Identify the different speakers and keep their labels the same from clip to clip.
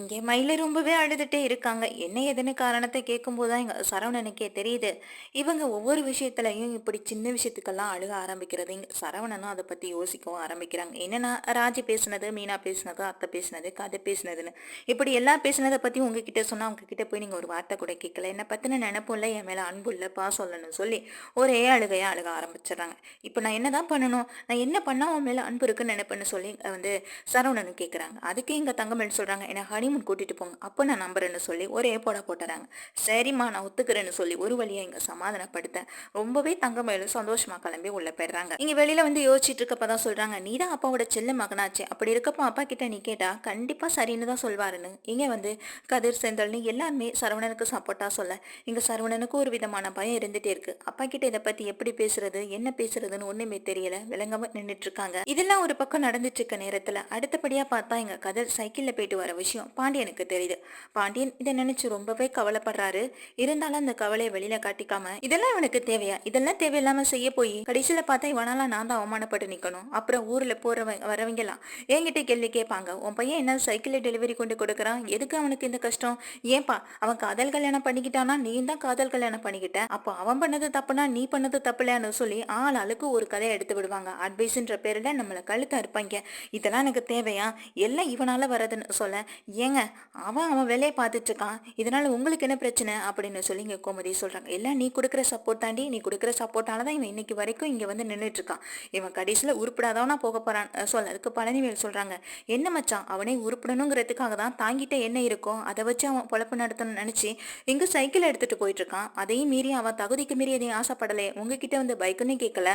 Speaker 1: இங்கே மயில ரொம்பவே அழுதுட்டே இருக்காங்க. என்ன ஏதுன்னு காரணத்தை கேட்கும்போது தான் எங்கள் சரவணனுக்கே தெரியுது. இவங்க ஒவ்வொரு விஷயத்துலையும் இப்படி சின்ன விஷயத்துக்கெல்லாம் அழுக ஆரம்பிக்கிறது. இங்கே சரவணனும் அதை பற்றி யோசிக்கவும் ஆரம்பிக்கிறாங்க. என்னென்னா ராஜி பேசுனது மீனா பேசுனது அத்தை பேசுனது கதை பேசுனதுன்னு. இப்படி எல்லாம் பேசுனதை பற்றி உங்ககிட்ட சொன்னால் உங்ககிட்ட போய் நீங்கள் ஒரு வார்த்தை கூட கேட்கல. என்னை பற்றின நினப்பும் இல்லை என் மேலே அன்பு இல்லை சொல்லணும்னு சொல்லி ஒரே அழுகையாக அழுக ஆரம்பிச்சிடுறாங்க. இப்போ நான் என்ன தான் பண்ணணும்? நான் என்ன பண்ணால் உன் மேலே அன்பு இருக்குன்னு நினைப்பேன்னு சொல்லி வந்து சரவணன் கேட்குறாங்க. அதுக்கு எங்கள் தங்கமேல் சொல்கிறாங்க என்ன ஹனிமூன் கூட்டிட்டு போங்க. அப்போ நான் நம்புறேன்னு சொல்லி ஒரே போட போட்டுறாங்க. சரிம்மா நான் ஒத்துக்கிறேன்னு சொல்லி ஒரு வழியா இங்க சமாதானப்படுத்தேன். ரொம்பவே தங்கமயிலும் சந்தோஷமா கிளம்பி உள்ள போயிடுறாங்க. இங்க வெளியில வந்து யோசிச்சுட்டு இருக்கப்பதான் சொல்றாங்க நீ தான் அப்பாவோட செல்ல மகனாச்சு. அப்படி இருக்கப்போ அப்பா கிட்ட நீ கேட்டா கண்டிப்பா சரின்னு தான் சொல்வாருன்னு. இங்க வந்து கதிர் செந்தல்னு எல்லாருமே சரவணனுக்கு சப்போர்ட்டா சொல்ல. இங்க சரவணனுக்கு ஒரு விதமான பயம் இருந்துட்டே இருக்கு. அப்பா கிட்ட இதை பத்தி எப்படி பேசுறது என்ன பேசுறதுன்னு ஒண்ணுமே தெரியல. விளங்காம நின்றுட்டு இருக்காங்க. இதெல்லாம் ஒரு பக்கம் நடந்துட்டு இருக்க நேரத்துல அடுத்தபடியா பார்த்தா எங்க கதிர் சைக்கிள்ல போயிட்டு வர விஷயம் பாண்டியனுக்கு தெரியுது. பாண்டியன் இதை நினைச்சு ரொம்பவே கவலைப்படுறாரு. இருந்தாலும் அந்த கவலையை வெளியில காட்டிக்காம இதெல்லாம் இவனுக்கு தேவையா? இதெல்லாம் தேவையில்லாம செய்ய போய் கடைசியில பார்த்தா இவனால நான் தான் அவமானப்பட்டு நிக்கணும். அப்புறம் ஊர்ல போறவங்க வரவங்கலாம் என்கிட்ட கேள்வி கேட்பாங்க. உன் பையன் என்ன சைக்கிளை டெலிவரி கொண்டு கொடுக்குறான்? எதுக்கு அவனுக்கு இந்த கஷ்டம்? ஏன்பா அவன் காதல் கல்யாணம் பண்ணிக்கிட்டானா? நீ தான் காதல் கல்யாணம் பண்ணிக்கிட்ட. அப்போ அவன் பண்ணது தப்புனா நீ பண்ணது தப்புலன்னு சொல்லி ஆள் ஆளுக்கு ஒரு கதையை எடுத்து விடுவாங்க. அட்வைஸ்ன்ற பேர்ல நம்மளை கழுத்த இருப்பாங்க இதெல்லாம் எனக்கு தேவையா? எல்லாம் இவனால வரதுன்னு சொல்ல ஏன் ஏங்க அவன் அவன் வேலையை பார்த்துட்டு இருக்கான் இதனால உங்களுக்கு என்ன பிரச்சனை? அப்படின்னு சொல்லி இங்கே கோமதி சொல்கிறாங்க எல்லாம் நீ கொடுக்குற சப்போர்ட் தாண்டி நீ கொடுக்குற சப்போர்ட்டால தான் இவன் இன்னைக்கு வரைக்கும் இங்கே வந்து நின்றுட்டு இருக்கான் இவன் கடைசியில் உருப்பிடாதவனா போக போகிறான் சொல் சொல்ல அதுக்கு பழனிவேல் சொல்கிறாங்க என்ன மச்சான் அவனே உருப்பிடணுங்கிறதுக்காக தான் தாங்கிட்ட என்ன இருக்கோ அதை வச்சு அவன் பொழப்பு நடத்தணும்னு நினச்சி இங்கே சைக்கிள் எடுத்துகிட்டு போயிட்டு இருக்கான் அதையும் மீறி அவன் தகுதிக்கு மீறி எதையும் ஆசைப்படலை. உங்ககிட்ட வந்து பைக்குன்னு கேட்கல.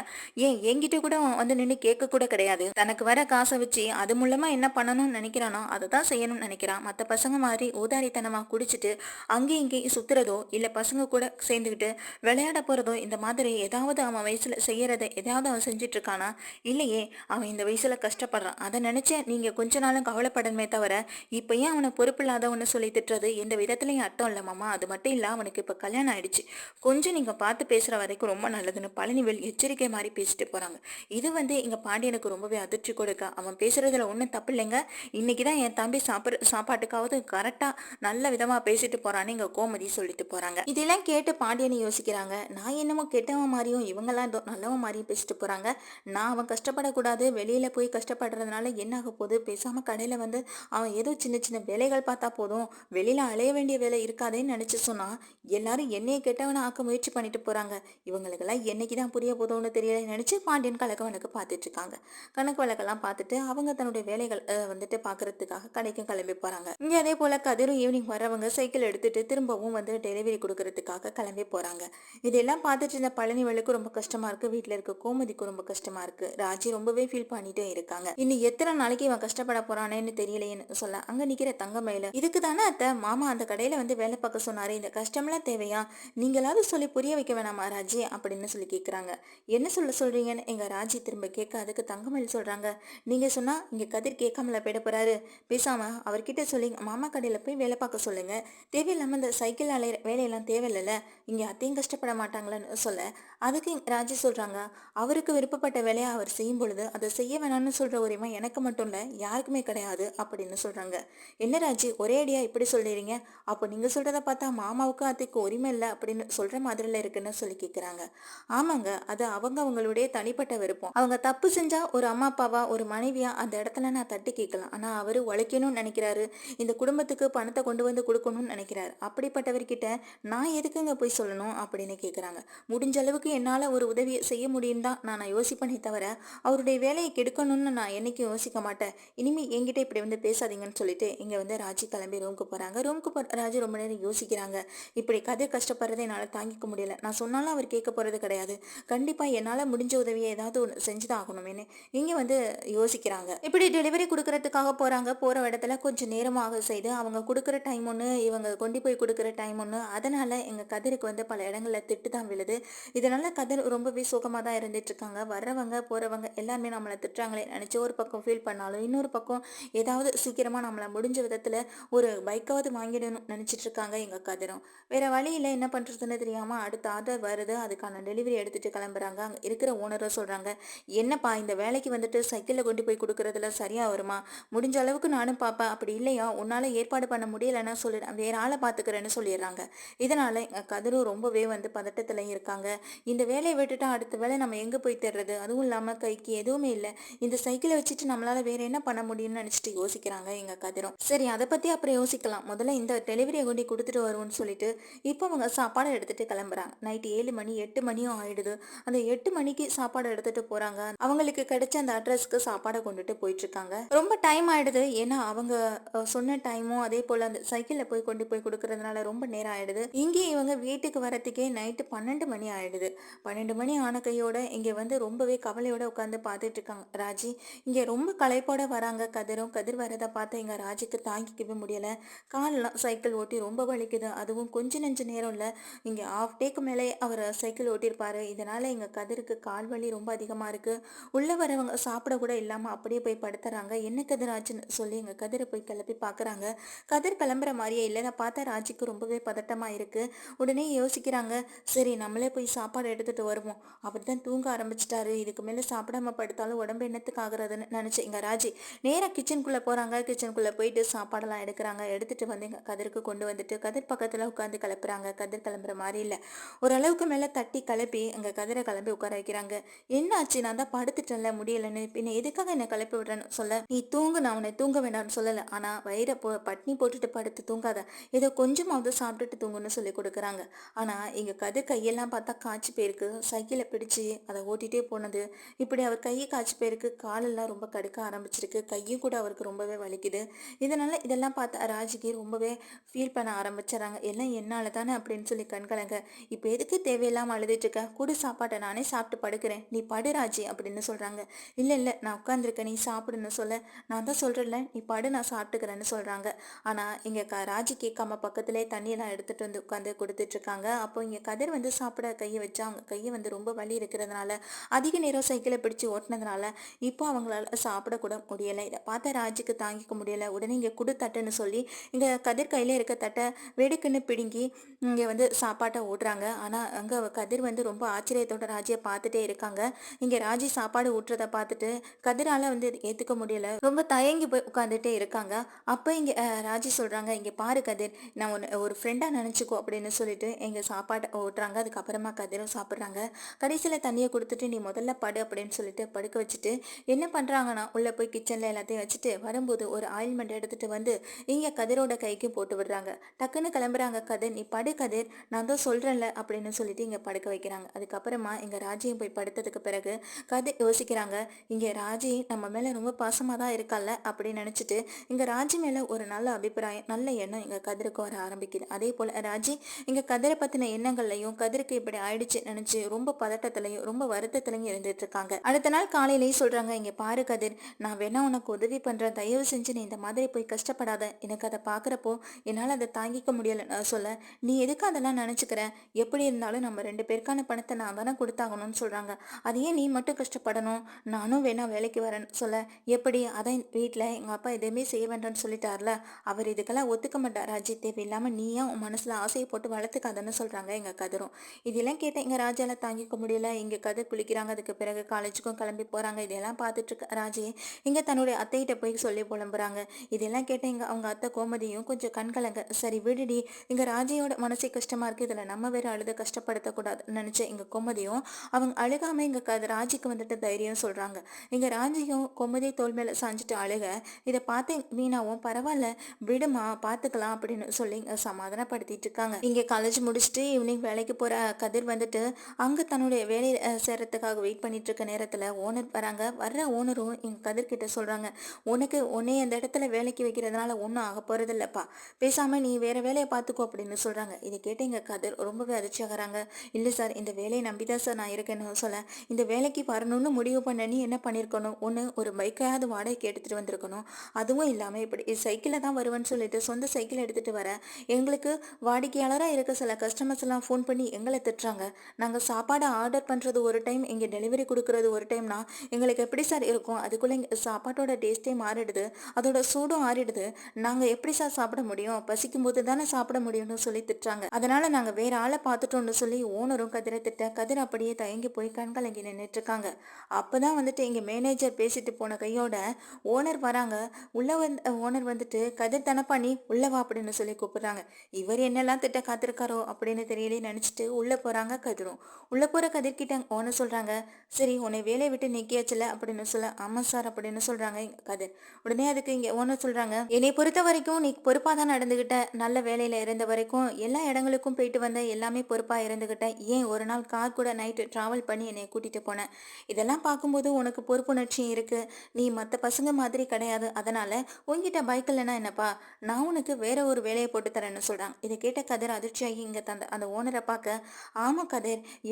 Speaker 1: ஏன் என்கிட்ட கூட அவன் வந்து நின்று கேட்க கூட கிடையாது. தனக்கு வர காசை வச்சு அது மூலமாக என்ன பண்ணணும்னு நினைக்கிறானோ அதை தான் செய்யணும்னு நினைக்கிறான். மற்ற பசங்க மாதிரி ஊதாரித்தனமாக குடிச்சிட்டு அங்கேயும் இங்கேயும் சுற்றுறதோ இல்லை பசங்க கூட சேர்ந்துக்கிட்டு விளையாட போகிறதோ இந்த மாதிரி ஏதாவது அவன் வயசில் செய்கிறத ஏதாவது அவன் செஞ்சுட்டு இருக்கானா இல்லையே அவன் இந்த வயசில் கஷ்டப்படுறான். அதை நினைச்சே நீங்கள் கொஞ்ச நாளும் கவலைப்படணுமே தவிர இப்போ ஏன் அவனை பொறுப்பு இல்லாதவன்னு சொல்லி திட்டுறது? எந்த விதத்துலையும் அர்த்தம் இல்லை மாமா. அது மட்டும் இல்லை அவனுக்கு இப்போ கல்யாணம் ஆயிடுச்சு. கொஞ்சம் நீங்கள் பார்த்து பேசுகிற வரைக்கும் ரொம்ப நல்லதுன்னு பழனிவேல் எச்சரிக்கை மாதிரி பேசிட்டு போகிறாங்க இது வந்து இங்கே பாண்டியனுக்கு ரொம்பவே அதிர்ச்சி கொடுக்க. அவன் பேசுகிறதுல ஒன்றும் தப்பு இல்லைங்க. இன்னைக்கு தான் என் தம்பி சாப்பிட்ற பாட்டுக்காவது கரெக்டாக நல்ல விதமாக பேசிட்டு போறான்னு இங்கே கோமதி சொல்லிட்டு போகிறாங்க இதெல்லாம் கேட்டு பாண்டியனை யோசிக்கிறாங்க. நான் என்னமோ கெட்டவன் மாதிரியும் இவங்கெல்லாம் நல்லவன் மாதிரியும் பேசிட்டு போகிறாங்க நான் அவன் கஷ்டப்படக்கூடாது. வெளியில் போய் கஷ்டப்படுறதுனால என்ன ஆக போகுது? பேசாமல் கடையில் வந்து அவன் ஏதோ சின்ன சின்ன வேலைகள் பார்த்தா போதும். வெளியில் அலைய வேண்டிய வேலை இருக்காதேன்னு நினச்சி சொன்னால் எல்லாரும் என்னையே கெட்டவனை ஆக்க முயற்சி பண்ணிட்டு போகிறாங்க இவங்களுக்கெல்லாம் என்னைக்கு தான் புரிய போதும்னு தெரியல நினச்சி பாண்டியன் கணக்கு வழக்கு பார்த்துட்டு இருக்காங்க. கணக்கு வழக்கெல்லாம் பார்த்துட்டு அவங்க தன்னுடைய வேலைகள் வந்துட்டு பார்க்கறதுக்காக கடைக்கும் கிளம்பி போகிறாங்க இங்கே அதே போல் கதிரும் ஈவினிங் வரவங்க சைக்கிள் எடுத்துட்டு திரும்பவும் வந்து டெலிவரி கொடுக்கறதுக்காக கிளம்பி போகிறாங்க இதெல்லாம் பார்த்துட்டு இருந்த பழனிவளுக்கு ரொம்ப கஷ்டமா இருக்கு. வீட்டில் இருக்க கோமதிக்கு ரொம்ப கஷ்டமா இருக்கு. ராஜி ரொம்பவே ஃபீல் பண்ணிட்டே இருக்காங்க. இன்னும் எத்தனை நாளைக்கு இவன் கஷ்டப்பட போறானேன்னு தெரியலையேன்னு சொல்ல அங்க நிக்கிற தங்கமயில இதுக்கு தானே அத்தை? மாமா அந்த கடையில வந்து வேலை பார்க்க சொன்னாரு இந்த கஷ்டம்லாம் தேவையா? நீங்களாவது சொல்லி புரிய வைக்க வேணாமா ராஜி? அப்படின்னு சொல்லி கேக்குறாங்க. என்ன சொல்ல சொல்றீங்கன்னு எங்க ராஜி திரும்ப கேட்க அதுக்கு தங்கமயில் சொல்றாங்க. நீங்க சொன்னா இங்க கதிர் கேட்காமல போயிட போறாரு. பேசாம அவர்கிட்ட சொல்லி மாமா கடையில் போய் வேலை பார்க்க சொல்லுங்கள் தேவையில்லாமல் இந்த சைக்கிள் அலைய வேலையெல்லாம் தேவையில்லைல்ல. இங்கே அத்தையும் கஷ்டப்பட மாட்டாங்களான்னு சொல்ல. அதுக்கு ராஜி சொல்கிறாங்க அவருக்கு விருப்பப்பட்ட வேலையை அவர் செய்யும் பொழுது அதை செய்ய வேணாம்னு சொல்கிற உரிமை எனக்கு மட்டும் இல்லை யாருக்குமே கிடையாது அப்படின்னு சொல்கிறாங்க என்ன ராஜி ஒரே அடியாக இப்படி சொல்லிடுறீங்க அப்போ நீங்கள் சொல்கிறத பார்த்தா மாமாவுக்கும் அத்தைக்கும் உரிமை இல்லை அப்படின்னு சொல்கிற மாதிரில இருக்குன்னு சொல்லி கேட்குறாங்க ஆமாங்க அது அவங்க அவங்களுடைய தனிப்பட்ட விருப்பம். அவங்க தப்பு செஞ்சால் ஒரு அம்மா அப்பாவா ஒரு மனைவியா அந்த இடத்துல நான் தட்டி கேட்கலாம். ஆனால் அவர் உழைக்கணும்னு நினைக்கிறாரு. இந்த குடும்பத்துக்கு பணத்தை கொண்டு வந்து கொடுக்கணும்னு நினைக்கிறாரு. அப்படிப்பட்டவர்கிட்ட நான் எதுக்குங்க போய் சொல்லணும்? அப்படின்னு கேட்குறாங்க முடிஞ்ச அளவுக்கு என்னால ஒரு உதவியை செய்ய முடியும் தான் நான் யோசிப்பேனே தவிர அவருடைய வேலையை கெடுக்கணும்னு நான் என்னைக்கும் யோசிக்க மாட்டேன். இனிமேல் என்கிட்ட இப்படி வந்து பேசாதீங்கன்னு சொல்லிட்டு இங்கே வந்து ராஜி கிளம்பி ரூமுக்கு போகிறாங்க ரூமுக்கு போ ராஜி ரொம்ப நேரம் யோசிக்கிறாங்க. இப்படி கதை கஷ்டப்படுறதை என்னால் தாங்கிக்க முடியல. நான் சொன்னாலும் அவர் கேட்க போகிறது கிடையாது. கண்டிப்பாக என்னால் முடிஞ்ச உதவியை ஏதாவது ஒன்று செஞ்சுதான் ஆகணுமேனு இங்கே வந்து யோசிக்கிறாங்க. இப்படி டெலிவரி கொடுக்கறதுக்காக போகிறாங்க போகிற இடத்துல கொஞ்சம் நேரமாக செய்து அவங்க கொடுக்குற டைம் ஒன்று இவங்க கொண்டு போய் கொடுக்குற டைம் ஒன்று அதனால் எங்கள் கதிருக்கு வந்து பல இடங்களில் திட்டு தான் விழுது. இதனால் கதிர் ரொம்பவே சுகமாக தான் இருந்துட்டு இருக்காங்க வர்றவங்க போறவங்க எல்லாருமே நம்மளை திட்டுறாங்களே நினச்சி ஒரு பக்கம் ஃபீல் பண்ணாலும் இன்னொரு பக்கம் ஏதாவது சீக்கிரமாக நம்மளை முடிஞ்ச விதத்தில் ஒரு பைக்காவது வாங்கிடணும் நினச்சிட்டு இருக்காங்க எங்கள் கதிரும். வேற வழியில் என்ன பண்றதுன்னு தெரியாமல் அடுத்த ஆர்டர் வருது. அதுக்கான டெலிவரி எடுத்துட்டு கிளம்புறாங்க. அங்கே இருக்கிற ஓனரும் சொல்கிறாங்க என்னப்பா இந்த வேலைக்கு வந்துட்டு சைக்கிளில் கொண்டு போய் கொடுக்கறதுல சரியா வருமா? முடிஞ்ச அளவுக்கு நானும் பார்ப்பேன் அப்படி இல்லையா? உன்னால் ஏற்பாடு பண்ண முடியலைன்னா சொல்லிடுறேன் நான் வேற ஆளை பார்த்துக்கிறேன்னு சொல்லிடுறாங்க. இதனால் எங்கள் கதிரும் ரொம்பவே வந்து பதட்டத்தில் இருக்காங்க. இந்த வேலையை விட்டுட்டா அடுத்த வேலை நம்ம எங்கே போய் தேடுறது? அதுவும் இல்லாமல் கைக்கு எதுவுமே இல்லை. இந்த சைக்கிளை வச்சுட்டு நம்மளால் வேற என்ன பண்ண முடியும்னு நினச்சிட்டு யோசிக்கிறாங்க எங்கள் கதிரும். சரி அதை பற்றி அப்புறம் யோசிக்கலாம். முதல்ல இந்த டெலிவரியை கொண்டு கொடுத்துட்டு வருவோம்னு சொல்லிட்டு இப்போ அவங்க சாப்பாடை எடுத்துகிட்டு கிளம்புறாங்க. நைட் ஏழு மணி எட்டு மணியும் ஆயிடுது. அந்த எட்டு மணிக்கு சாப்பாடு எடுத்துகிட்டு போகிறாங்க அவங்களுக்கு கிடைச்ச அந்த அட்ரஸ்க்கு சாப்பாடை கொண்டுட்டு போயிட்டுருக்காங்க ரொம்ப டைம் ஆயிடுது. ஏன்னா அவங்க சொன்ன டைமும் அதே போல் அந்த சைக்கிளில் போய் கொண்டு போய் கொடுக்கறதுனால ரொம்ப நேரம் ஆயிடுது. இங்கே இவங்க வீட்டுக்கு வரத்துக்கே நைட்டு பன்னெண்டு மணி ஆயிடுது. பன்னெண்டு மணி ஆன கையோட இங்கே வந்து ரொம்பவே கவலையோட உட்காந்து பார்த்துட்டு இருக்காங்க ராஜி இங்கே ரொம்ப களைப்போட வராங்க. கதிரும் கதிர் வரதை பார்த்து எங்கள் ராஜிக்கு தாங்கிக்கவே முடியல. காலெல்லாம் சைக்கிள் ஓட்டி ரொம்ப வலிக்குது. அதுவும் கொஞ்ச நெஞ்ச நேரம் இல்லை. இங்கே ஆஃப் டேக்கு மேலே அவர் சைக்கிள் ஓட்டியிருப்பாரு. இதனால் எங்கள் கதிருக்கு கால் வலி ரொம்ப அதிகமாக இருக்கு. உள்ளே வரவங்க சாப்பிட கூட இல்லாமல் அப்படியே போய் படுத்துறாங்க. என்ன கதிராச்சுன்னு சொல்லி எங்கள் கதிரை போய் கிளப்பி பார்க்குறாங்க. கதிர் கிளம்புற மாதிரியே இல்லை. நான் பார்த்தா ராஜிக்கு ரொம்பவே பதட்டமாக இருக்கு. உடனே யோசிக்கிறாங்க. சரி நம்மளே போய் சாப்பாடு எடுத்துட்டு வருவோம். அவர் தான் தூங்க ஆரம்பிச்சிட்டாரு. இதுக்கு மேலே சாப்பிடாம படுத்தாலும் உடம்பு என்னத்துக்கு ஆகுறதுன்னு நினச்சி எங்க ராஜி நேராக கிச்சனுக்குள்ளே போறாங்க. கிச்சனுக்குள்ளே போயிட்டு சாப்பாடெல்லாம் எடுக்கிறாங்க. எடுத்துட்டு வந்து எங்க கதிருக்கு கொண்டு வந்துட்டு கதிர் பக்கத்தில் உட்காந்து கிளப்புறாங்க. கதிர் கிளம்புற மாதிரி இல்லை. ஓரளவுக்கு மேலே தட்டி கிளப்பி அங்க கதிரை கிளம்பி உட்கார வைக்கிறாங்க. என்ன ஆச்சு நான் தான் படுத்துட்டேன்ல. முடியலன்னு. பின்ன எதுக்காக என்னை கிளப்பி விடுறேன்னு சொல்ல நீ தூங்கு. நான் உன்னை தூங்க வேண்டாம்னு சொல்லலை. ஆனால் வயிறை போ பட்னி போட்டுட்டு படுத்து தூங்காத. ஏதோ கொஞ்சமாவது சாப்பிட்டுட்டு தூங்குன்னு சொல்லி கொடுக்குறாங்க. ஆனா எங்க கதிர் கையெல்லாம் பார்த்தா காய்ச்சி போயிருக்கு சைக்கிளை பிடிச்சு அதை ஓட்டிகிட்டே போனது. இப்படி அவர் கையை காய்ச்சி போயிருக்கு காலெல்லாம் ரொம்ப கடுக்க ஆரம்பிச்சிருக்கு. கையும் கூட அவருக்கு ரொம்பவே வலிக்குது. இதனால் இதெல்லாம் பார்த்து ராஜிக்கு ரொம்பவே ஃபீல் பண்ண ஆரம்பிச்சிடறாங்க. எல்லாம் என்னால் தானே? அப்படின்னு சொல்லி கண்கலங்க இப்போ எதுக்கு தேவையில்லாமல் அழுதுட்டுருக்க? குடு சாப்பாட்டை நானே சாப்பிட்டு படுக்கிறேன். நீ படு ராஜி அப்படின்னு சொல்கிறாங்க இல்லை இல்லை நான் உட்காந்துருக்கேன் நீ சாப்பிடுன்னு சொல்ல. நான் தான் சொல்கிறேன்ல நீ படு நான் சாப்பிட்டுக்கிறேன்னு சொல்கிறாங்க ஆனால் இங்கே க ராஜிக்கு கம்ம பக்கத்திலே தண்ணியெல்லாம் எடுத்துகிட்டு வந்து உட்காந்து கொடுத்துட்ருக்காங்க அப்போ இங்கே கதிர் வந்து சாப்பிட கையை வச்சு அவங்க கையை வந்து ரொம்ப வலி இருக்கிறதுனால அதிக நேரம் சைக்கிளை பிடிச்சு ஓட்டினதுனால இப்போ அவங்களால சாப்பிடக்கூட முடியலை. இதை பார்த்த ராஜுக்கு தாங்கிக்க முடியலை. உடனே இங்கே குடு தட்டுன்னு சொல்லி இங்கே கதிர் கையில் இருக்க தட்டை வெடுக்குன்னு பிடுங்கி இங்கே வந்து சாப்பாட்டை ஓட்டுறாங்க. ஆனால் அங்கே கதிர் வந்து ரொம்ப ஆச்சரியத்தோட ராஜியை பார்த்துட்டே இருக்காங்க. இங்கே ராஜி சாப்பாடு ஊட்டுறதை பார்த்துட்டு கதிரால வந்து ஏற்றுக்க முடியல. ரொம்ப தயங்கி போய் உட்காந்துட்டே இருக்காங்க. அப்போ இங்கே ராஜி சொல்கிறாங்க இங்கே பாரு கதிர் நான் ஒன்று ஒரு ஃப்ரெண்டாக நினச்சிக்கோ அப்படின்னு சொல்லிட்டு எங்கள் சாப்பாட்டை ஓட்டுறாங்க. அதுக்கப்புறமா கதிரும் சாப்பிட்றாங்க. கடைசியில் தண்ணியை கொடுத்துட்டு நீ முதல்ல படு அப்படின்னு சொல்லிட்டு படுக்க வச்சுட்டு என்ன பண்ணுறாங்கன்னா உள்ளே போய் கிச்சனில் எல்லாத்தையும் வச்சுட்டு வரும்போது ஒரு ஆயில்மெண்ட் எடுத்துட்டு வந்து இங்கே கதிரோட கைக்கு போட்டு விடுறாங்க. டக்குன்னு கிளம்புறாங்க கதிர் நீ படு கதிர் நான் தான் சொல்கிறேன்ல அப்படின்னு சொல்லிட்டு இங்கே படுக்க வைக்கிறாங்க. அதுக்கப்புறமா இங்கே ராஜியும் போய் படுத்ததுக்கு பிறகு கதிர் யோசிக்கிறாங்க இங்கே ராஜி நம்ம மேலே ரொம்ப பாசமாக தான் இருக்கால அப்படின்னு நினச்சிட்டு இங்கே ராஜி மேலே ஒரு நல்ல அபிப்பிராயம் நல்ல எண்ணம் இங்கே கதிருக்கு வர ஆரம்பிக்குது. அதே போல் ராஜி இங்கே கதிரை பற்றின எண்ணங்கள்லையும் கதிருக்கு இப்படி ஆயிடுச்சு நினைச்சு ரொம்ப பதட்டத்திலையும் ரொம்ப வருத்தத்திலையும் இருந்துட்டு இருக்காங்க அடுத்த நாள் காலையிலேயே சொல்றாங்க இங்க பாரு கதிர் நான் வேணா உனக்கு உதவி பண்றேன். தயவு செஞ்சு நீ இந்த மாதிரி போய் கஷ்டப்படாத. எனக்கு அதை பாக்குறப்போ என்னால் அதை தாங்கிக்க முடியல. சொல்ல நீ எதுக்கு அதெல்லாம் நினைச்சுக்கிற? எப்படி இருந்தாலும் நம்ம ரெண்டு பேருக்கான பணத்தை நான் தானே கொடுத்தாகணும்னு சொல்றாங்க. அதையே நீ மட்டும் கஷ்டப்படணும். நானும் வேணா வேலைக்கு வரேன். சொல்ல எப்படி? அதான் வீட்டில் எங்கள் அப்பா எதுவுமே செய்ய வேண்டாம்னு சொல்லிட்டார்ல. அவர் இதுக்கெல்லாம் ஒத்துக்க மாட்டார். ராஜி தேவையில்லாமல் நீயா உன் மனசில் ஆசையை போட்டு வளர்த்துக்காதன்னு சொல்கிறாங்க எங்கள் கதிரும். இதெல்லாம் கேட்ட எங்கள் ராஜால தாங்கிக்க முடியல. இங்கே கதிர் குளிக்கிறாங்க. அதுக்கு பிறகு காலேஜுக்கும் கிளம்பி போகிறாங்க இதெல்லாம் பார்த்துட்டு இருக்க ராஜே இங்கே தன்னுடைய அத்தைகிட்ட போய் சொல்லி புலம்புறாங்க. இதெல்லாம் கேட்ட இங்கே அவங்க அத்தை கோமதியும் கொஞ்சம் கண்கலங்க சரி விடுடி. இங்கே ராஜையோட மனசே கஷ்டமாக இருக்குது இதில் நம்ம வேற அழுத கஷ்டப்படுத்தக்கூடாதுன்னு நினச்ச எங்கள் கோமதியும் அவங்க அழுகாமல் இங்கே க ராஜிக்கு வந்துட்டு தைரியம் சொல்கிறாங்க இங்கே ராஜியும் கோமதி தோல் மேலே சாஞ்சிட்டு அழுக இதை பார்த்து மீனாவும் பரவாயில்ல விடுமா பார்த்துக்கலாம் அப்படின்னு சொல்லி சமாதானப்படுத்திட்டு இருக்காங்க. இங்கே காலேஜ் முடிச்சுட்டு ஈவினிங் வேலைக்கு போகிற கதிர் வந்துட்டு அங்கே தன்னுடைய வேலையை சேரத்துக்காக வெயிட் பண்ணிகிட்ருக்க நேரத்தில் ஓனர் வராங்க. வர்ற ஓனரும் எங்கள் கதிர்கிட்ட சொல்கிறாங்க உனக்கு உன்னை அந்த இடத்துல வேலைக்கு வைக்கிறதுனால ஒன்றும் ஆக போகிறது இல்லைப்பா பேசாமல் நீ வேறு வேலையை பார்த்துக்கோ அப்படின்னு சொல்கிறாங்க இதை கேட்டு எங்கள் கதிர் ரொம்பவே அதிர்ச்சியாகிறாங்க இல்லை சார் இந்த வேலையை நம்பி தான் சார் நான் இருக்கேன்னு சொல்ல. இந்த வேலைக்கு வரணும்னு முடிவு பண்ண நீ என்ன பண்ணியிருக்கணும் ஒன்று ஒரு பைக்கையாவது வாடகைக்கு எடுத்துகிட்டு வந்திருக்கணும். அதுவும் இல்லாமல் இப்படி சைக்கிளில் தான் வருவேன்னு சொல்லிட்டு சொந்த சைக்கிள் எடுத்துகிட்டு வர எங்களுக்கு வாடிக்கையாளராக இருக்க சில கஸ்டமர்ஸ் எல்லாம் ஃபோன் பண்ணி எங்களை திட்டுறாங்க. நாங்கள் சாப்பாடு ஆர்டர் பண்ணுறது ஒரு டைம் இங்கே டெலிவரி கொடுக்குறது ஒரு டைம்னா எங்களுக்கு எப்படி சார் இருக்கும்? அதுக்குள்ளே இங்கே சாப்பாட்டோட டேஸ்ட்டே மாறிடுது. அதோட சூடும் ஆறிடுது. நாங்கள் எப்படி சார் சாப்பிட முடியும்? பசிக்கும் போது தானே சாப்பிட முடியும்னு சொல்லி திட்டுறாங்க. அதனால் நாங்கள் வேற ஆளை பார்த்துட்டோம்னு சொல்லி ஓனரும் கதிரை திட்ட கதிர் அப்படியே தயங்கி போய் இங்கே நின்றுட்டுருக்காங்க. அப்போ தான் வந்துட்டு இங்கே மேனேஜர் பேசிட்டு போன கையோட ஓனர் வராங்க. உள்ள வந்து ஓனர் வந்துட்டு கதிர் தானப்பா நீ உள்ளவா அப்படின்னு சொல்லி கூப்பிடுறாங்க. இவர் என்னெல்லாம் திட்ட காத்திருக்காரோ அப்படின்னு தெரியலே நினச்சிட்டு உள்ளே போகிறாங்க கதிரும். உள்ள போற கதிர்கிட்ட ஓன ஓனர் சொல்றாங்க சரி உன்னை வேலையை விட்டு நிக்கியாச்சுல அப்படின்னு சொல்ல ஆமா சார் அப்படின்னு சொல்றாங்க கதிர். உடனே அதுக்கு இங்க ஓனர் சொல்றாங்க என்னை பொறுத்த வரைக்கும் நீ பொறுப்பா தான் நடந்துக்கிட்ட நல்ல வேலையில இருந்த வரைக்கும் எல்லா இடங்களுக்கும் போயிட்டு வந்த எல்லாமே பொறுப்பா இருந்துக்கிட்டேன் ஏன் ஒரு நாள் கார் கூட நைட்டு ட்ராவல் பண்ணி என்னை கூட்டிட்டு போனேன் இதெல்லாம் பார்க்கும்போது உனக்கு பொறுப்புணர்ச்சி இருக்கு. நீ மற்ற பசங்க மாதிரி கிடையாது. அதனால உங்ககிட்ட பைக் இல்லைன்னா என்னப்பா? நான் உனக்கு வேற ஒரு வேலையை போட்டு தரேன்னு சொல்றாங்க இதை கேட்ட கதிர் அதிர்ச்சியாகி இங்க தந்த அந்த ஓனரை பார்க்க ஆமா கதிர்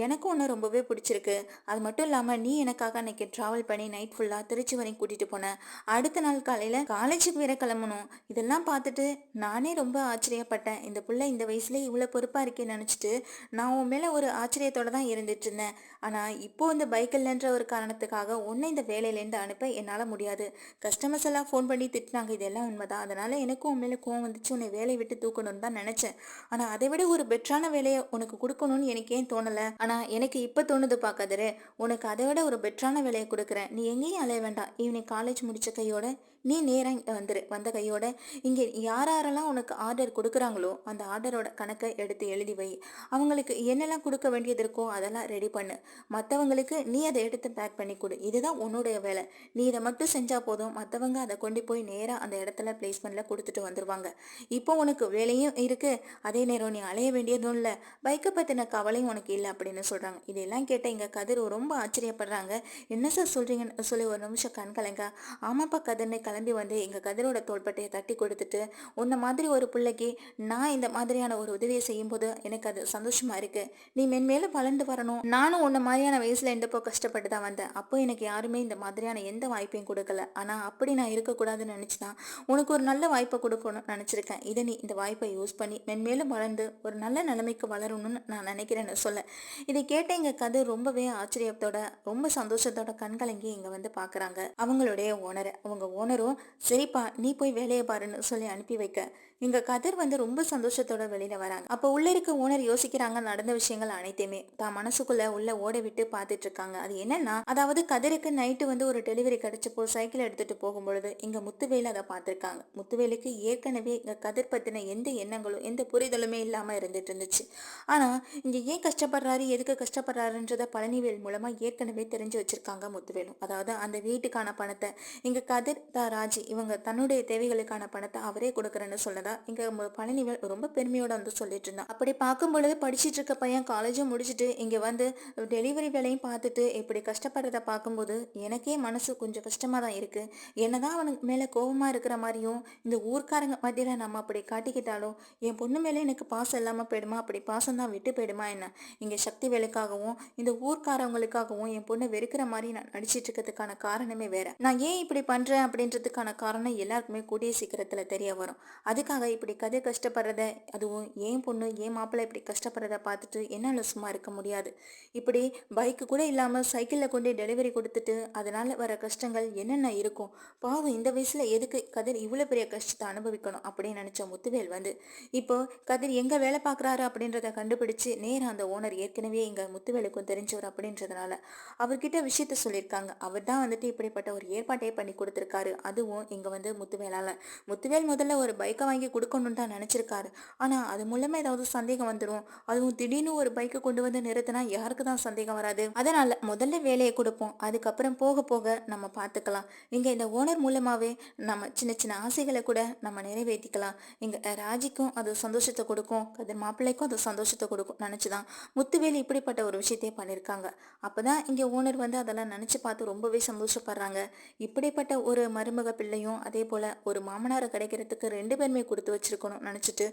Speaker 1: எனக்கும் ஒன்று ரொம்பவே பிடிச்சிருக்கு. அது மட்டும் இல்லாமல் நீ எனக்காக அன்னைக்கு ட்ராவல் பண்ணி நைட் ஃபுல்லாக திருச்சி வரையும் கூட்டிட்டு போனேன் அடுத்த நாள் காலையில் காலேஜுக்கு வேற கிளம்பணும். இதெல்லாம் பார்த்துட்டு நானே ரொம்ப ஆச்சரியப்பட்டேன். இந்த பிள்ளை இந்த வயசுல இவ்வளோ பொறுப்பாக இருக்கேன்னு நினச்சிட்டு நான் உன் மேலே ஒரு ஆச்சரியத்தோடு தான் இருந்துட்டு இருந்தேன். ஆனால் இப்போது இந்த பைக் இல்லைன்ற ஒரு காரணத்துக்காக உன்னை இந்த வேலையிலேருந்து அனுப்ப என்னால் முடியாது. கஸ்டமர்ஸ் எல்லாம் ஃபோன் பண்ணி திட்டினாங்க. இதெல்லாம் உண்மைதான். அதனால் எனக்கும் உன் மேலே கோவம் வந்துச்சு. உன்னை வேலையை விட்டு தூக்கணும்னு தான் நினச்சேன். ஆனால் அதை விட ஒரு பெட்டரான வேலையை உனக்கு கொடுக்கணும்னு எனக்கு ஏன் தோணலை. ஆனால் எனக்கு இப்போ தோணுது பாக்காதரு உனக்கு அதை விட ஒரு பெட்டரான வேலையை கொடுக்குறேன். நீ எங்கேயும் அலைய வேண்டாம். ஈவினிங் காலேஜ் முடிச்ச கையோட நீ நேராக இங்கே வந்துரு. வந்த கையோட இங்கே யார் யாரெல்லாம் உனக்கு ஆர்டர் கொடுக்குறாங்களோ அந்த ஆர்டரோட கணக்கை எடுத்து எழுதி வை. அவங்களுக்கு என்னெல்லாம் கொடுக்க வேண்டியது இருக்கோ அதெல்லாம் ரெடி பண்ணு. மற்றவங்களுக்கு நீ அதை எடுத்து பேக் பண்ணி கொடு. இதுதான் உன்னுடைய வேலை. நீ இதை மட்டும் செஞ்சால் போதும். மற்றவங்க அதை கொண்டு போய் நேராக அந்த இடத்துல பிளேஸ்மெண்ட்டில் கொடுத்துட்டு வந்துடுவாங்க இப்போ உனக்கு வேலையும் இருக்கு. அதே நேரம் நீ அலைய வேண்டியதும் இல்லை. பைக்கை பற்றின கவலையும் உனக்கு இல்லை அப்படின்னு சொல்கிறாங்க இதெல்லாம் கேட்ட எங்கள் கதிர் ரொம்ப ஆச்சரியப்படுறாங்க. என்ன சார் சொல்கிறீங்கன்னு சொல்லி ஒரு நிமிஷம் கண் கலங்க. ஆமாப்பா கதிர்னு கிளம்பி வந்து எங்கள் கதிரோட தோள்பட்டையை தட்டி கொடுத்துட்டு உன்னை மாதிரி ஒரு பிள்ளைக்கு நான் இந்த மாதிரியான ஒரு உதவியை செய்யும்போது எனக்கு அது சந்தோஷமாக இருக்குது நீ மென்மேலும் வளர்ந்து வரணும். நானும் உன்ன மாதிரியான வயசில் எந்தப்போ கஷ்டப்பட்டு தான் வந்தேன். அப்போ எனக்கு யாருமே இந்த மாதிரியான எந்த வாய்ப்பையும் கொடுக்கல. ஆனால் அப்படி நான் இருக்கக்கூடாதுன்னு நினைச்சுதான் உனக்கு ஒரு நல்ல வாய்ப்பை கொடுக்கணும்னு நினச்சிருக்கேன். இதை நீ இந்த வாய்ப்பை யூஸ் பண்ணி மென்மேலும் வளர்ந்து ஒரு நல்ல நிலைமைக்கு வளரணும்னு நான் நினைக்கிறேன்னு சொல்ல இதை கேட்ட எங்க கதை ரொம்பவே ஆச்சரியத்தோட ரொம்ப சந்தோஷத்தோட கண்கலங்கி இங்க வந்து பாக்குறாங்க. அவங்களுடைய ஓனர் அவங்க ஓனரும் சரிப்பா நீ போய் வேலையை பாருன்னு சொல்லி அனுப்பி வைக்க. இங்க கதிர் வந்து ரொம்ப சந்தோஷத்தோட வெளியில வராங்க. அப்ப உள்ள இருக்க ஓனர் யோசிக்கிறாங்க நடந்த விஷயங்கள் அனைத்தையுமே. தான் மனசுக்குள்ள உள்ள ஓட விட்டு பார்த்துட்டு இருக்காங்க. அது என்னன்னா அதாவது கதிருக்கு நைட்டு வந்து ஒரு டெலிவரி கிடைச்சப்போ சைக்கிள் எடுத்துட்டு போகும்பொழுது இங்க முத்துவேல அதை பார்த்திருக்காங்க முத்துவேலுக்கு ஏற்கனவே இங்க கதிர் பத்தின எந்த எண்ணங்களும் எந்த புரிதலுமே இல்லாம இருந்துட்டு இருந்துச்சு. ஆனா இங்க ஏன் கஷ்டப்படுறாரு எதுக்கு கஷ்டப்படுறாருன்றத பழனிவேல் மூலமா ஏற்கனவே தெரிஞ்சு வச்சிருக்காங்க முத்துவேலும் அதாவது அந்த வீட்டுக்கான பணத்தை இங்க கதிர் தா ராஜி இவங்க தன்னுடைய தேவைகளுக்கான பணத்தை அவரே கொடுக்குறேன்னு சொல்லதா இங்க பழனிவேல் ரொம்ப பெருமையோட வந்து சொல்லிட்டு இருந்தான் அப்படி பார்க்கும் பொழுது படிச்சிட்டு இருக்க பையன் காலேஜும் முடிச்சுட்டு இங்க வந்து டெலிவரி வேலையும் பார்த்துட்டு இப்படி கஷ்டப்படுறத பார்க்கும்போது எனக்கே மனசு கொஞ்சம் கஷ்டமா தான் இருக்கு. என்னதான் அவனுக்கு மேல கோபமா இருக்கிற மாதிரியும் இந்த ஊர்க்காரங்க மத்தியில நம்ம அப்படி காட்டிக்கிட்டாலும் என் பொண்ணு மேல எனக்கு பாசம் இல்லாம போயிடுமா? அப்படி பாசம் தான் விட்டு போயிடுமா என்ன? இங்கே சக்தி வேலைக்காகவும் இந்த ஊர்க்காரவங்களுக்காகவும் என் பொண்ணை வெறுக்கிற மாதிரி நான் நடிச்சிட்டு இருக்கிறதுக்கான காரணமே வேற. நான் ஏன் இப்படி பண்றேன் அப்படின்றதுக்கான காரணம் எல்லாருக்குமே கூடிய சீக்கிரத்துல தெரிய வரும். அதுக்காக இப்படி கதை கஷ்டப்படுறத அதுவும் ஏன் பொண்ணு ஏன் மாப்பிள்ளை இப்படி கஷ்டப்படுறத பார்த்துட்டு என்னால சும்மா இருக்க முடியாது. இப்படி பைக்கு கூட இல்லாம சைக்கிளில் கொண்டு டெலிவரி கொடுத்துட்டு அதனால வர கஷ்டங்கள் என்னென்ன இருக்கும்? பாவம் இந்த வயசுல எதுக்கு கதிர் இவ்வளோ பெரிய கஷ்டத்தை அனுபவிக்கணும் அப்படின்னு நினைச்ச முத்துவேல் வந்து இப்போ கதிர் எங்க வேலை பார்க்கறாரு? அப்படின்றத கண்டுபிடிச்சு நேராக அந்த ஓனர் ஏற்கனவே எங்கள் முத்துவேலுக்கும் தெரிஞ்சவர் அப்படின்றதுனால அவர்கிட்ட விஷயத்த சொல்லியிருக்காங்க. அவர் தான் வந்துட்டு இப்படிப்பட்ட ஒரு ஏற்பாட்டே பண்ணி கொடுத்துருக்காரு. அதுவும் இங்க வந்து முத்துவேலால. முத்துவேல் முதல்ல ஒரு பைக்கை வாங்கி கொடுக்கணும்னு தான் நினச்சிருக்காரு. ஆனா அது மூலமா ஏதாவது சந்தேகம் வந்துடும் அதுவும் திடீர்னு ஒரு பைக்கை கொண்டு வந்து நிறுத்தினா யாருக்கு தான் சந்தேகம் வராது. அதனால முதல்ல வேலையை கொடுப்போம். அதுக்கப்புறம் போக போக நம்ம பார்த்துக்கலாம். இங்கே இந்த ஓனர் மூலமாவே நம்ம சின்ன சின்ன ஆசைகளை கூட நம்ம நிறைவேற்றிக்கலாம். இங்க ராஜிக்கும் அது சந்தோஷத்தை கொடுக்கும். கதிர் மாப்பிள்ளைக்கும் அது சந்தோஷத்தை கொடுக்கும். நினச்சிதான். முத்துவேல் இப்படிப்பட்ட ஒரு விஷயத்தையே பண்ணியிருக்காங்க அப்போ தான் இங்கே ஓனர் வந்து அதெல்லாம் நினச்சி பார்த்து ரொம்பவே சந்தோஷப்படுறாங்க. இப்படிப்பட்ட ஒரு மருமக பிள்ளையும் அதே போல் ஒரு மாமனாரை கிடைக்கிறதுக்கு ரெண்டு பேருமே கொடுத்து வச்சிருக்கணும் நினச்சிட்டு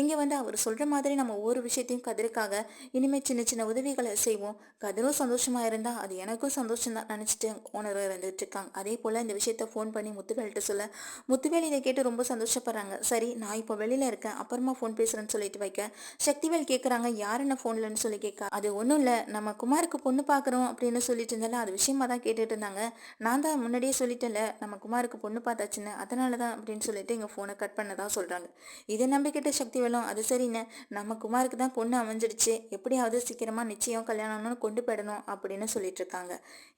Speaker 1: இங்கே வந்து அவர் சொல்கிற மாதிரி நம்ம ஒவ்வொரு விஷயத்தையும் கதிருக்காக இனிமேல் சின்ன சின்ன உதவிகளை செய்வோம். கதிரும் சந்தோஷமாக இருந்தால் அது எனக்கும் சந்தோஷம் தான் நினச்சிட்டு ஓனர் இருந்துட்டு இருக்காங்க. அதே போல் இந்த விஷயத்த ஃபோன் பண்ணி முத்துவேல்கிட்ட சொல்ல முத்துவேல் இதை கேட்டு ரொம்ப சந்தோஷப்படுறாங்க. சரி நான் இப்போ வெளியில் இருக்கேன். அப்புறமா ஃபோன் பேசுகிறேன்னு சொல்லிட்டு வைக்க. சக்திவேல் கேட்குறாங்க யார் என்ன ஃபோன்லன்னு சொல்லி கேட்க அது ஒன்றும் இல்லை நம்ம குமாருக்கு பொண்ணு பார்க்குறோம் அப்படின்னு சொல்லிட்டு இருந்தாலும் அது விஷயமா தான் கேட்டுட்டு இருந்தாங்க. நான் தான் முன்னாடியே சொல்லிட்டேன்ல நம்ம குமாருக்கு பொண்ணு பார்த்தாச்சுன்னு அதனால தான் அப்படின்னு சொல்லிட்டு எங்கள் ஃபோனை கட் பண்ணதா சொல்கிறாங்க இதை நம்பிக்கிட்ட சக்தி வேலும் அது சரிண்ணே நம்ம குமாருக்கு தான் பொண்ணு அமைஞ்சிடுச்சு எப்படியாவது சீக்கிரமாக நிச்சயம் கல்யாணம்னு கொண்டு போயிடணும் அப்படின்னு சொல்லிட்டு இருக்காங்க.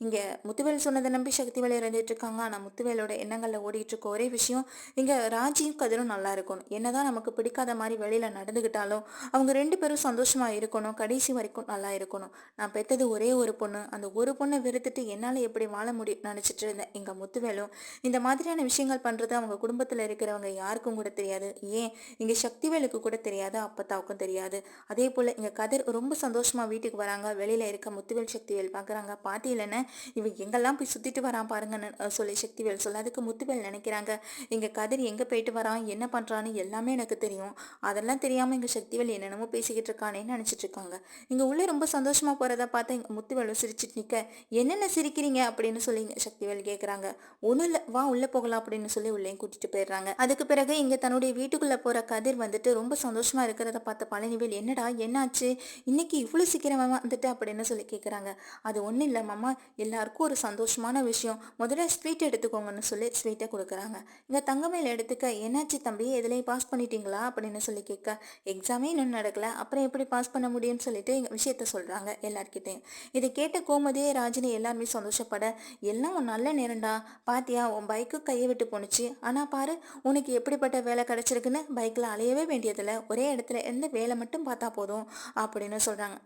Speaker 1: இங்கே முத்துவேல் சொன்னதை நம்பி சக்தி வேலை இருந்துட்டு இருக்காங்க. ஆனால் முத்துவேலோட எண்ணங்களில் ஓடிட்டு இருக்க ஒரே விஷயம் இங்கே ராஜியும் கதிரும் நல்லா இருக்கணும். என்னதான் நமக்கு பிடிக்காத மாதிரி வெளியில் நடந்துக்கிட்டாலும் அவங்க ரெண்டு பேரும் சந்தோஷமா இருக்கணும். கடைசி வரைக்கும் நல்லா இருக்கணும். நான் பெற்றது ஒரே ஒரு பொண்ணு. அந்த ஒரு பொண்ணை வெறுத்துட்டு என்னால் எப்படி வாழ முடியும் நினச்சிட்டு இருந்தேன். எங்கள் முத்துவேலும். இந்த மாதிரியான விஷயங்கள் பண்ணுறது அவங்க குடும்பத்தில் இருக்கிறவங்க யாருக்கும் கூட தெரியாது. ஏன்? இங்கே சக்திவேலுக்கு கூட தெரியாது. அப்பத்தாவுக்கும் தெரியாது. அதே போல் இங்கே கதிர் ரொம்ப சந்தோஷமாக வீட்டுக்கு வராங்க. வெளியில் இருக்க முத்துவேல் சக்திவேல் பார்க்குறாங்க பாட்டி இல்லைன்னு இவன் எங்கெல்லாம் போய் சுற்றிட்டு வரான் பாருங்கன்னு சொல்லி சக்திவேல் சொல்ல. அதுக்கு முத்துவேல் நினைக்கிறாங்க. இங்கே கதிர் எங்கே போயிட்டு வரான்? என்ன பண்ணுறான்னு எல்லாமே எனக்கு தெரியும். அதெல்லாம் தெரியாமல் இங்கே சக்திவேல் என்னென்னமோ பேசிக்கிட்டு இருக்கானேன்னு நினச்சிட்டு இருக்காங்க. இங்கே உள்ளே ரொம்ப சந்தோஷமாக போகிறத பார்த்து எங்கள் முத்துவேலு சிரிச்சிட்டு நிற்க என்னென்ன சிரிக்கிறீங்க? அப்படின்னு சொல்லி சக்திவேல் கேட்குறாங்க ஒன்றும் இல்லை வா உள்ளே போகலாம் அப்படின்னு சொல்லி உள்ளேயும் கூட்டிட்டு போயிடுறாங்க. அதுக்கு பிறகு இங்கே தன்னுடைய வீட்டுக்குள்ளே போகிற கதிர் வந்துட்டு ரொம்ப சந்தோஷமாக இருக்கிறத பார்த்த பழனிவேல் என்னடா என்னாச்சு? இன்னைக்கு இவ்வளோ சீக்கிரமாக வந்துட்டு? அப்படின்னு சொல்லி கேட்குறாங்க அது ஒன்றும் இல்லை மாமா எல்லாருக்கும் ஒரு சந்தோஷமான விஷயம். முதல்ல ஸ்வீட் எடுத்துக்கோங்கன்னு சொல்லி ஸ்வீட்டை கொடுக்குறாங்க. இங்கே தங்கமேல எடுத்துக்க. என்னாச்சு தம்பி? எதுலேயும் பாஸ் பண்ணிட்டீங்களா? அப்படின்னு சொல்லி கேட்க. எக்ஸாமே இன்னும் நடக்கல. அப்புறம் எப்படி பாஸ் பண்ண முடியும்னு சொல்லி சொல்லிட்டு எங்கள் விஷயத்த சொல்கிறாங்க எல்லார்கிட்டையும். இதை கேட்ட கோமதியே ராஜினி எல்லாருமே சந்தோஷப்பட எல்லாம் உன் நல்ல நேரம்டா. பாத்தியா உன் பைக்கு கையை விட்டு போணுச்சு. ஆனால் பாரு உனக்கு எப்படிப்பட்ட வேலை கிடச்சிருக்குன்னு பைக்கில் அலையவே வேண்டியதில்ல. ஒரே இடத்துல எந்த வேலை மட்டும் பார்த்தா போதும் அப்படின்னு சொல்கிறாங்க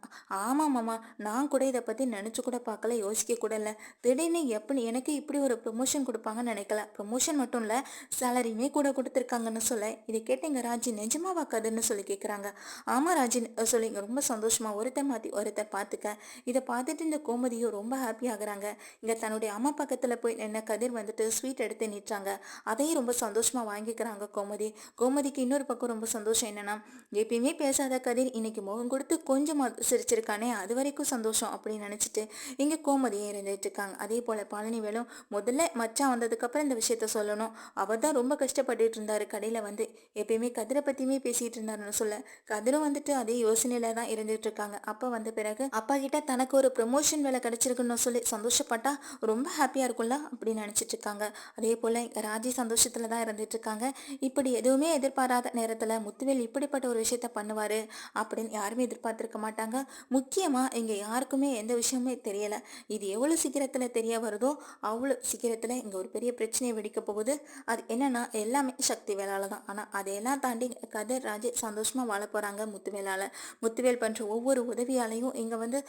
Speaker 1: ஆமாம் மாமா நான் கூட இதை பற்றி நினச்சி கூட பார்க்கல யோசிக்க கூட இல்லை. திடீர்னு எப்படி எனக்கு இப்படி ஒரு ப்ரொமோஷன் கொடுப்பாங்கன்னு நினைக்கல. ப்ரொமோஷன் மட்டும் இல்லை சேலரியுமே கூட கொடுத்துருக்காங்கன்னு சொல்ல. இதை கேட்டீங்க ராஜி நிஜமாவா கதுன்னு சொல்லி கேட்குறாங்க ஆமாம் ராஜி சொல்லி ரொம்ப சந்தோஷம். ஒருத்தர் மாற்றி ஒருத்தர் பார்த்துக்க இதை பார்த்துட்டு இந்த கோமதியும் ரொம்ப ஹாப்பி ஆகுறாங்க. இங்கே தன்னுடைய அம்மா பக்கத்தில் போய் என்ன கதிர் வந்துட்டு ஸ்வீட் எடுத்து நிற்றாங்க. அதையும் ரொம்ப சந்தோஷமாக வாங்கிக்கிறாங்க கோமதி. கோமதிக்கு இன்னொரு பக்கம் ரொம்ப சந்தோஷம் என்னன்னா எப்பயுமே பேசாத கதிர் இன்னைக்கு முகம் கொடுத்து கொஞ்சம் சிரிச்சிருக்கானே அது வரைக்கும் சந்தோஷம் அப்படின்னு நினச்சிட்டு இங்கே கோமதியும் இருந்துட்டு இருக்காங்க. அதே போல் பழனி வேலும் முதல்ல மச்சான் வந்ததுக்கப்புறம் இந்த விஷயத்த சொல்லணும். அவர் தான் ரொம்ப கஷ்டப்பட்டுட்டு இருந்தாரு. கடையில் வந்து எப்பயுமே கதிரை பற்றியுமே பேசிகிட்டு இருந்தாருன்னு சொல்ல. கதிரும் வந்துட்டு அதே யோசனையில தான் இருந்துட்டு இருக்காங்க அப்போ வந்த பிறகு அப்பா கிட்ட தனக்கு ஒரு ப்ரொமோஷன் வேலை கிடைச்சிருக்குன்னு சொல்லி சந்தோஷப்பட்டா ரொம்ப ஹாப்பியாக இருக்கும்ல? அப்படின்னு நினச்சிட்டு இருக்காங்க. அதே போல் ராஜி சந்தோஷத்தில் தான் இருந்துட்டு இருக்காங்க. இப்படி எதுவுமே எதிர்பாராத நேரத்தில் முத்துவேல் இப்படிப்பட்ட ஒரு விஷயத்த பண்ணுவார் அப்படின்னு யாருமே எதிர்பார்த்துருக்க மாட்டாங்க. முக்கியமாக இங்கே யாருக்குமே எந்த விஷயமே தெரியலை. இது எவ்வளோ சீக்கிரத்தில் தெரிய வருதோ அவ்வளோ சீக்கிரத்தில் இங்கே ஒரு பெரிய பிரச்சனையை வெடிக்க போகுது. அது என்னன்னா எல்லாமே சக்தி வேளால தான். ஆனால் அதையெல்லாம் தாண்டி கதிர் ராஜ் சந்தோஷமாக வாழ போகிறாங்க முத்துவேலால். முத்துவேல் பண்ணுற ஒவ்வொரு உதவியாலையும் இங்கே வந்து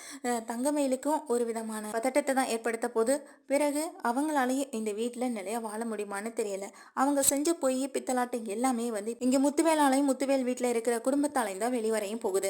Speaker 1: தங்கமயிலுக்கும் ஒரு விதமான பதட்டத்தை தான் ஏற்படுத்த போது பிறகு அவங்களாலையும் இந்த வீட்டில் நிறைய வாழ முடியுமான்னு தெரியல. அவங்க செஞ்ச பொய் பித்தலாட்டம் எல்லாமே வந்து இங்கே முத்துவேலாலையும் முத்துவேல் வீட்டில் இருக்கிற குடும்பத்தாலையும் தான் வெளிவரையும் போகுது.